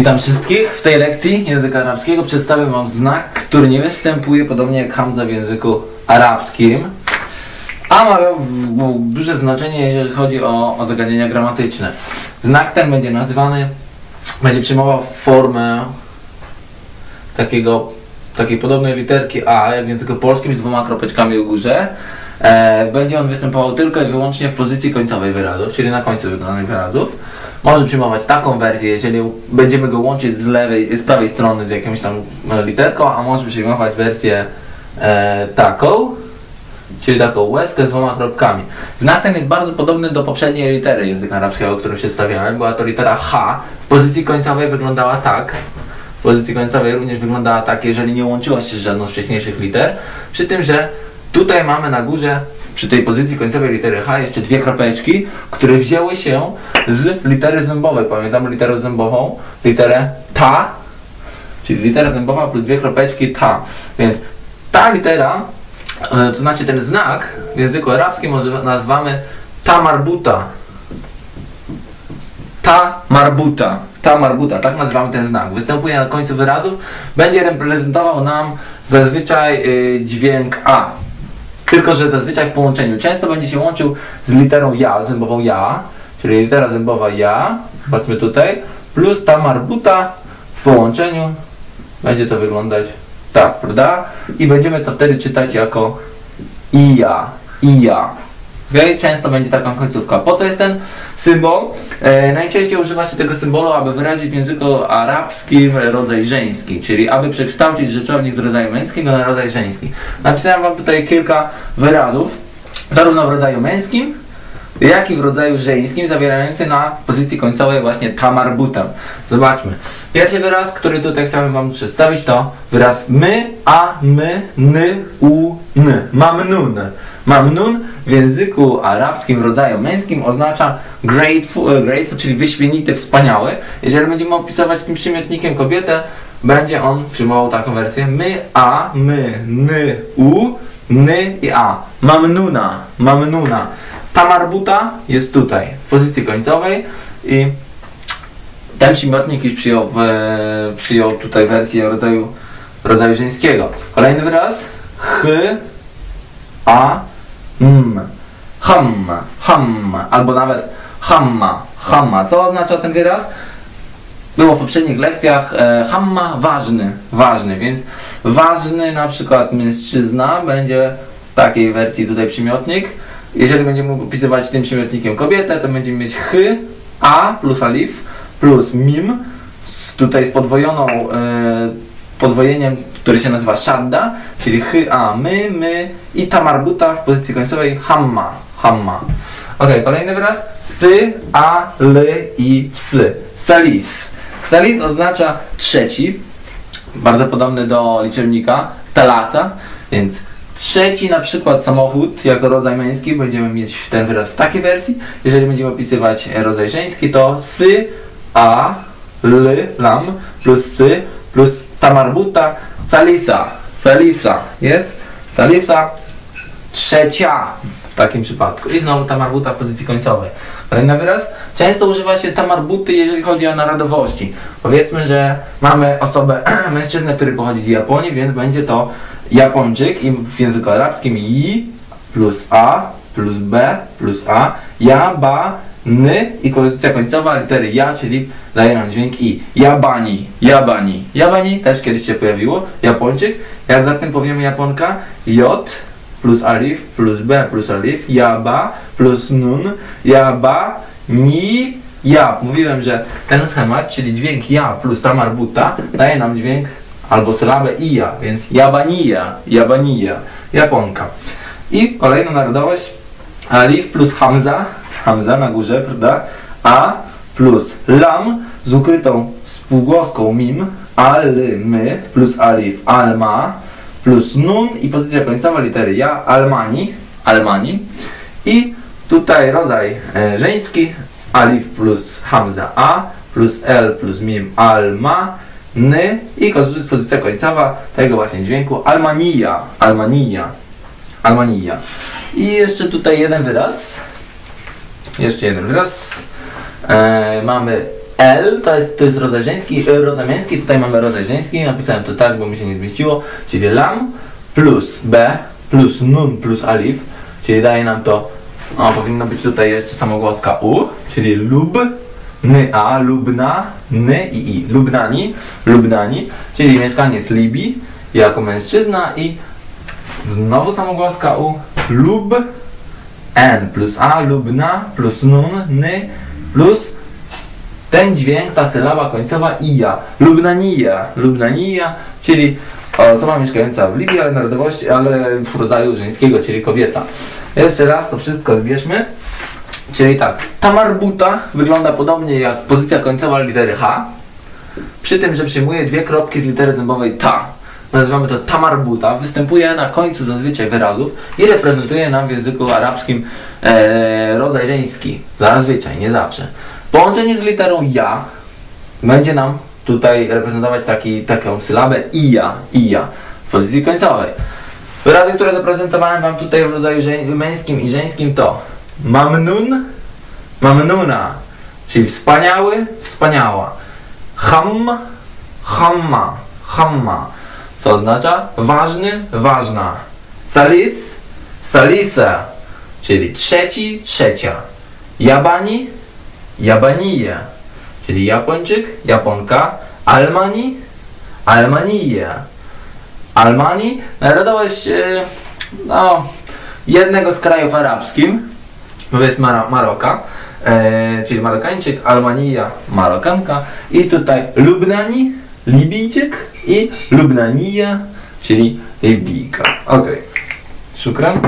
Witam wszystkich. W tej lekcji języka arabskiego przedstawię Wam znak, który nie występuje podobnie jak hamza w języku arabskim, a ma duże znaczenie, jeżeli chodzi o, o zagadnienia gramatyczne. Znak ten będzie nazywany, będzie przyjmował formę takiego, takiej podobnej literki A, jak w języku polskim z dwoma kropeczkami u górze. E, będzie on występował tylko i wyłącznie w pozycji końcowej wyrazów, czyli na końcu wybranych wyrazów. Może przyjmować taką wersję, jeżeli będziemy go łączyć z lewej, z prawej strony z jakąś tam literką, a może przyjmować wersję e, taką, czyli taką łezkę z dwoma kropkami. Znak ten jest bardzo podobny do poprzedniej litery języka arabskiego, którą przedstawiałem. Była to litera H. W pozycji końcowej wyglądała tak. W pozycji końcowej również wyglądała tak, jeżeli nie łączyła się z żadną z wcześniejszych liter. Przy tym, że tutaj mamy na górze, przy tej pozycji końcowej litery H, jeszcze dwie kropeczki, które wzięły się z litery zębowej. Pamiętamy literę zębową? Literę ta, czyli litera zębowa plus dwie kropeczki ta. Więc ta litera, e, to znaczy ten znak w języku arabskim nazywamy ta marbuta. Ta marbuta. Ta marbuta, tak nazywamy ten znak. Występuje na końcu wyrazów, będzie reprezentował nam zazwyczaj y, dźwięk A. Tylko, że zazwyczaj w połączeniu. Często będzie się łączył z literą ja, zębową ja, czyli litera zębowa ja, patrzmy tutaj, plus ta marbuta w połączeniu będzie to wyglądać tak, prawda? I będziemy to wtedy czytać jako i ja, i ja. Okay? Często będzie taka końcówka. Po co jest ten symbol? E, najczęściej używa się tego symbolu, aby wyrazić w języku arabskim rodzaj żeński, czyli aby przekształcić rzeczownik z rodzaju męskiego na rodzaj żeński. Napisałem Wam tutaj kilka wyrazów, zarówno w rodzaju męskim, jak i w rodzaju żeńskim, zawierający na pozycji końcowej właśnie tamarbutem. Zobaczmy. Pierwszy wyraz, który tutaj chciałem Wam przedstawić, to wyraz my, a, my, ny, u, n. Mamnun. Mamnun w języku arabskim w rodzaju męskim oznacza grateful, e, grateful czyli wyśmienity, wspaniały. Jeżeli będziemy opisywać tym przymiotnikiem kobietę, będzie on przyjmował taką wersję my, a, my, ny, u, ny i a. Mamnuna, mamnuna. Ta marbuta jest tutaj, w pozycji końcowej i ten przymiotnik już przyjął, w, przyjął tutaj wersję rodzaju, rodzaju żeńskiego. Kolejny wyraz. Ch, a, m. Ham, ham, albo nawet hamma, hamma. Co oznacza ten wyraz? Było w poprzednich lekcjach e, hamma ważny, ważny, więc ważny na przykład mężczyzna będzie w takiej wersji tutaj przymiotnik. Jeżeli będziemy opisywać tym przymiotnikiem kobietę, to będziemy mieć ch, a plus alif plus mim z, tutaj z podwojoną e, podwojeniem, które się nazywa shadda, czyli ch, a, my, my i ta marbuta w pozycji końcowej hamma, hamma. Ok, kolejny wyraz. Fy, a, l i f. Stalis. Stalis oznacza trzeci, bardzo podobny do liczebnika, talata, więc trzeci na przykład samochód jako rodzaj męski będziemy mieć ten wyraz w takiej wersji. Jeżeli będziemy opisywać rodzaj żeński, to fy, a, l, lam plus fy plus tamarbuta, felisa, felisa, jest? Felisa trzecia w takim przypadku. I znowu tamarbuta w pozycji końcowej. Kolejny wyraz. Często używa się tamarbuty, jeżeli chodzi o narodowości. Powiedzmy, że mamy osobę, mężczyznę, który pochodzi z Japonii, więc będzie to Japończyk i w języku arabskim i plus a plus b plus a, ja, ba, ny i pozycja końcowa litery ja, czyli daje nam dźwięk i. Jabani, jabani. Jabani też kiedyś się pojawiło. Japończyk. Jak zatem powiemy Japonka, j plus alif plus b plus alif, jaba plus nun, jaba, ni, ja. Mówiłem, że ten schemat, czyli dźwięk ja plus ta marbuta daje nam dźwięk albo sylabę i ja, więc jabanija, jabanija, Japonka. I kolejna narodowość, alif plus hamza, hamza na górze, prawda? A plus lam z ukrytą spółgłoską mim, al, my plus alif, alma plus nun i pozycja końcowa litery ja, almani, almani i tutaj rodzaj e, żeński, alif plus hamza a plus l plus mim, alma, ny i pozycja końcowa tego właśnie dźwięku, almania, almania, almania. I jeszcze tutaj jeden wyraz, jeszcze jeden wyraz, e, mamy L to jest, to jest rodzaj żeński, y, rodzaj męski, tutaj mamy rodzaj żeński, napisałem to tak, bo mi się nie zmieściło, czyli lam plus B plus nun plus alif, czyli daje nam to, o, powinno być tutaj jeszcze samogłoska U, czyli lub, ny a, lubna, ny i i, lubnani, lubnani, czyli mieszkaniec Libii jako mężczyzna i znowu samogłoska U, lub, n plus a, lubna plus nun, ny plus ten dźwięk, ta sylaba końcowa ija, lubnanija, lubnanija, czyli osoba mieszkająca w Libii, ale narodowości, ale w rodzaju żeńskiego, czyli kobieta. Jeszcze raz to wszystko zbierzmy. Czyli tak, ta marbuta wygląda podobnie jak pozycja końcowa litery H, przy tym, że przyjmuje dwie kropki z litery zębowej ta. Nazywamy to tamarbuta. Występuje na końcu zazwyczaj wyrazów i reprezentuje nam w języku arabskim e, rodzaj żeński. Zazwyczaj, nie zawsze. W połączeniu z literą ja będzie nam tutaj reprezentować taki, taką sylabę ija, ija w pozycji końcowej. Wyrazy, które zaprezentowałem Wam tutaj w rodzaju męskim i żeńskim to mamnun, mamnuna, czyli wspaniały, wspaniała. Ham, hamma, hamma, co oznacza ważny, ważna. Thalith, thalitha, czyli trzeci, trzecia. Jabani, jabanije, czyli Japończyk, Japonka. Almani, almanije. Almani, narodowość e, no, jednego z krajów arabskich, powiedzmy Mar Maroka, e, czyli Marokańczyk, Almanija, Marokanka i tutaj Lubnani, Libijczyk i Lubnanija, czyli Libijka. Ok, szukram.